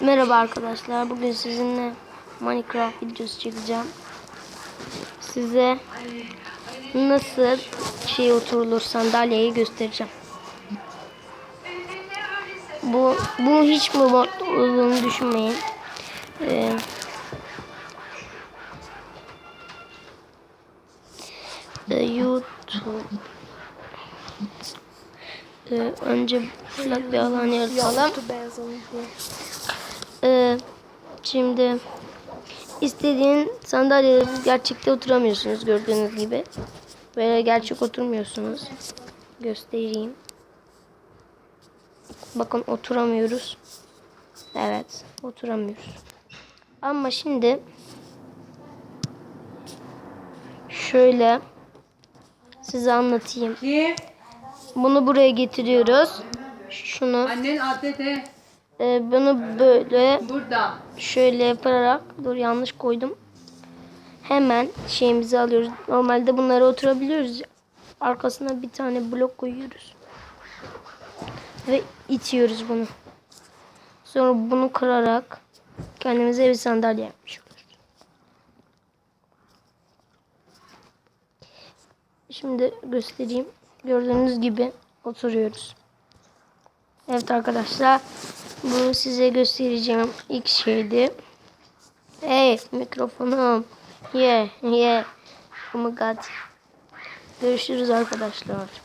Merhaba arkadaşlar. Bugün sizinle Minecraft videosu çekeceğim. Size nasıl şey oturulur sandalyeyi göstereceğim. Bu bunu hiç mi olduğunu düşünmeyin. Ee, YouTube Ee, önce ufak bir alan yaratalım. Şimdi istediğin sandalyede gerçekte oturamıyorsunuz gördüğünüz gibi. Böyle gerçek oturmuyorsunuz. Göstereyim. Bakın oturamıyoruz. Evet oturamıyoruz. Ama şimdi şöyle size anlatayım. Bunu buraya getiriyoruz. Şunu Annen adede e, bunu böyle burada. şöyle yaparak dur yanlış koydum. Hemen şeyimizi alıyoruz. Normalde bunlara oturabiliyoruz. Arkasına bir tane blok koyuyoruz. Ve itiyoruz bunu. Sonra bunu kırarak kendimize bir sandalye yapmış oluruz. Şimdi göstereyim. Gördüğünüz gibi oturuyoruz. Evet arkadaşlar. Bu size göstereceğim ilk şeydi. Hey mikrofonum. Yeah yeah. Oh my god. Görüşürüz arkadaşlar.